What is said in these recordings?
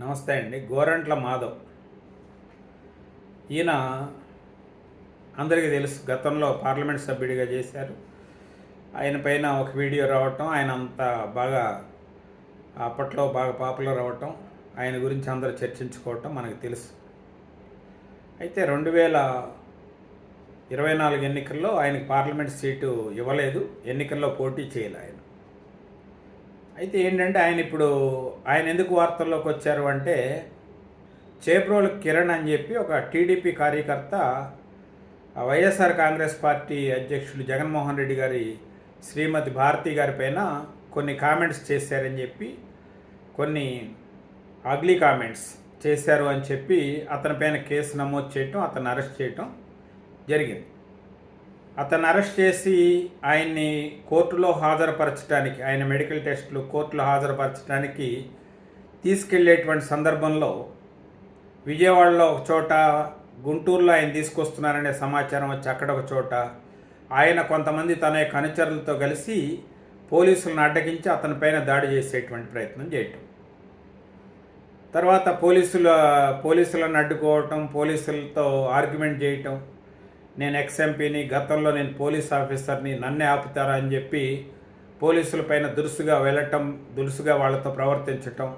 నమస్తే అండి. గోరంట్ల మాధవ్. ఈయన అందరికీ తెలుసు గతంలో పార్లమెంట్ సభ్యుడిగా చేశారు. ఆయన పైన ఒక వీడియో రావటం ఆయన అంత బాగా అప్పట్లో బాగా పాపులర్ అవ్వటం ఆయన గురించి అందరూ చర్చించుకోవటం మనకు తెలుసు. అయితే రెండు వేల ఇరవై నాలుగు ఎన్నికల్లో ఆయనకు పార్లమెంట్ సీటు ఇవ్వలేదు ఎన్నికల్లో పోటీ చేయాలి ఆయన. అయితే ఏంటంటే ఆయన ఇప్పుడు ఆయన ఎందుకు వార్తల్లోకి వచ్చారు అంటే చేప్రోలు కిరణ్ అని చెప్పి ఒక టీడీపీ కార్యకర్త వైఎస్ఆర్ కాంగ్రెస్ పార్టీ అధ్యక్షులు జగన్మోహన్ రెడ్డి గారి శ్రీమతి భారతి గారి పైన కొన్ని కామెంట్స్ చేశారని చెప్పి కొన్ని అగ్లీ కామెంట్స్ చేశారు అని చెప్పి అతని పైన కేసు నమోదు చేయటం అతను అరెస్ట్ చేయటం జరిగింది. అతను అరెస్ట్ చేసి ఆయన్ని కోర్టులో హాజరుపరచడానికి ఆయన మెడికల్ టెస్టులు కోర్టులో హాజరుపరచడానికి తీసుకెళ్ళేటువంటి సందర్భంలో విజయవాడలో ఒక చోట గుంటూరులో ఆయన తీసుకొస్తున్నారనే సమాచారం వచ్చి అక్కడ ఒక చోట ఆయన కొంతమంది తన యొక్క అనుచరులతో కలిసి పోలీసులను అడ్డగించి అతని పైన దాడి చేసేటువంటి ప్రయత్నం చేయటం. తర్వాత పోలీసుల పోలీసులను అడ్డుకోవటం పోలీసులతో ఆర్గ్యుమెంట్ చేయటం నేను ఎక్స్ఎంపీని గతంలో నేను పోలీస్ ఆఫీసర్ని నన్నే ఆపుతారా అని చెప్పి పోలీసుల పైన దురుసుగా వెళ్ళటం దురుసుగా వాళ్ళతో ప్రవర్తించటం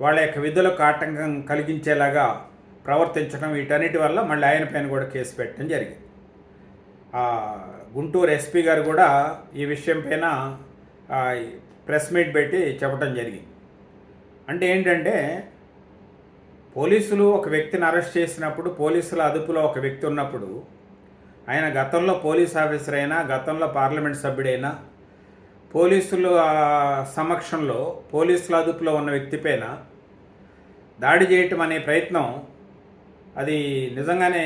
వాళ్ళ యొక్క విధులకు ఆటంకం కలిగించేలాగా ప్రవర్తించడం వీటన్నిటి వల్ల మళ్ళీ ఆయన పైన కూడా కేసు పెట్టడం జరిగింది. గుంటూరు ఎస్పీ గారు కూడా ఈ విషయం పైన ప్రెస్ మీట్ పెట్టి చెప్పడం జరిగింది. అంటే ఏంటంటే పోలీసులు ఒక వ్యక్తిని అరెస్ట్ చేసినప్పుడు పోలీసుల అదుపులో ఒక వ్యక్తి ఉన్నప్పుడు ఆయన గతంలో పోలీస్ ఆఫీసర్ అయినా గతంలో పార్లమెంట్ సభ్యుడైనా పోలీసులు ఆ, సమక్షంలో పోలీసుల అదుపులో ఉన్న వ్యక్తిపైన దాడి చేయటం అనే ప్రయత్నం అది నిజంగానే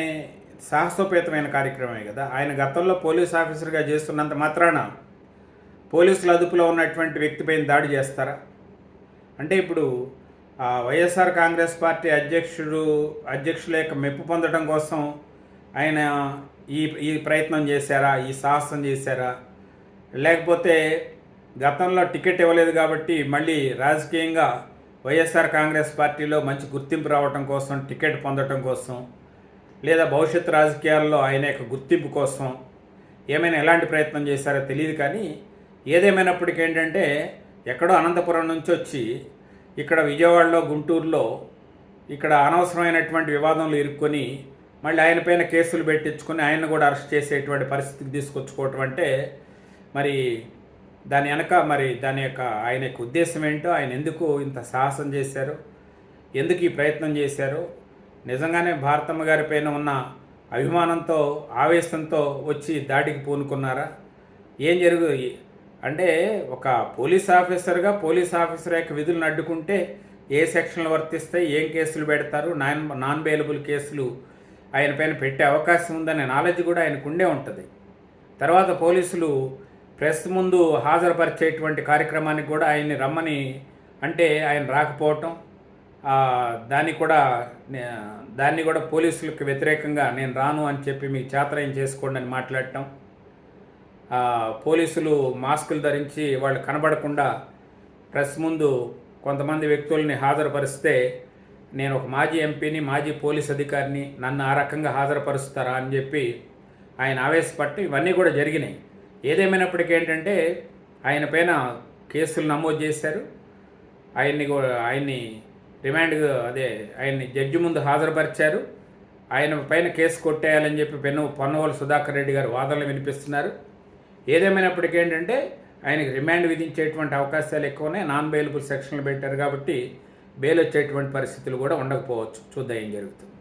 సాహసోపేతమైన కార్యక్రమమే కదా. ఆయన గతంలో పోలీస్ ఆఫీసర్గా చేస్తున్నంత మాత్రాన పోలీసుల అదుపులో ఉన్నటువంటి వ్యక్తిపైన దాడి చేస్తారా? అంటే ఇప్పుడు వైఎస్ఆర్ కాంగ్రెస్ పార్టీ అధ్యక్షుడు అధ్యక్షుల యొక్క మెప్పు పొందడం కోసం ఆయన ఈ ఈ ప్రయత్నం చేశారా? ఈ సాహసం చేశారా? లేకపోతే గతంలో టికెట్ ఇవ్వలేదు కాబట్టి మళ్ళీ రాజకీయంగా వైఎస్ఆర్ కాంగ్రెస్ పార్టీలో మంచి గుర్తింపు రావటం కోసం టికెట్ పొందటం కోసం లేదా భవిష్యత్ రాజకీయాల్లో ఆయన యొక్క గుర్తింపు కోసం ఏమైనా ఎలాంటి ప్రయత్నం చేశారో తెలియదు కానీ ఏదేమైనప్పటికీ ఏంటంటే ఎక్కడో అనంతపురం నుంచి వచ్చి ఇక్కడ విజయవాడలో గుంటూరులో ఇక్కడ అనవసరమైనటువంటి వివాదంలో ఇరుక్కొని మళ్ళీ ఆయన పైన కేసులు పెట్టించుకొని ఆయన కూడా అరెస్ట్ చేసేటువంటి పరిస్థితికి తీసుకొచ్చుకోవటం అంటే మరి దాని వెనక మరి దాని యొక్క ఆయన యొక్క ఉద్దేశం ఏంటో ఆయన ఎందుకు ఇంత సాహసం చేశారు ఎందుకు ఈ ప్రయత్నం చేశారు నిజంగానే భారతమ్మ గారి పైన ఉన్న అభిమానంతో ఆవేశంతో వచ్చి దాడికి పూనుకున్నారా? ఏం జరుగు అంటే ఒక పోలీస్ ఆఫీసర్గా పోలీస్ ఆఫీసర్ యొక్క విధులను అడ్డుకుంటే ఏ సెక్షన్లు వర్తిస్తాయి ఏం కేసులు పెడతారు నాన్ నాన్ బెయిలబుల్ కేసులు ఆయన పైన పెట్టే అవకాశం ఉందనే నాలెడ్జ్ కూడా ఆయనకు ఉండే ఉంటుంది. తర్వాత పోలీసులు ప్రెస్ ముందు హాజరుపరిచేటువంటి కార్యక్రమానికి కూడా ఆయన్ని రమ్మని అంటే ఆయన రాకపోవటం దాన్ని కూడా దాన్ని కూడా పోలీసులకు వ్యతిరేకంగా నేను రాను అని చెప్పి మీకు చేతనయం చేసుకోండి అని మాట్లాడటం పోలీసులు మాస్కులు ధరించి వాళ్ళు కనబడకుండా ప్రెస్ ముందు కొంతమంది వ్యక్తుల్ని హాజరుపరిస్తే నేను ఒక మాజీ ఎంపీని మాజీ పోలీస్ అధికారిని నన్ను ఆ రకంగా హాజరుపరుస్తారా అని చెప్పి ఆయన ఆవేశపట్టి ఇవన్నీ కూడా జరిగినాయి. ఏదేమైనప్పటికీ ఏంటంటే ఆయన పైన కేసులు నమోదు చేశారు. ఆయన్ని కూడా ఆయన్ని రిమాండ్ అదే ఆయన్ని జడ్జి ముందు హాజరుపరిచారు. ఆయన పైన కేసు కొట్టేయాలని చెప్పి పెన్ను పొన్నవోలు సుధాకర్ రెడ్డి గారు వాదనలు వినిపిస్తున్నారు. ఏదేమైనప్పటికీ ఏంటంటే ఆయనకి రిమాండ్ విధించేటువంటి అవకాశాలు ఎక్కువనే నాన్ బెయిలబుల్ సెక్షన్లు పెట్టారు కాబట్టి బెయిల్ వచ్చేటువంటి పరిస్థితులు కూడా ఉండకపోవచ్చు. చూద్దాం ఏం జరుగుతుంది.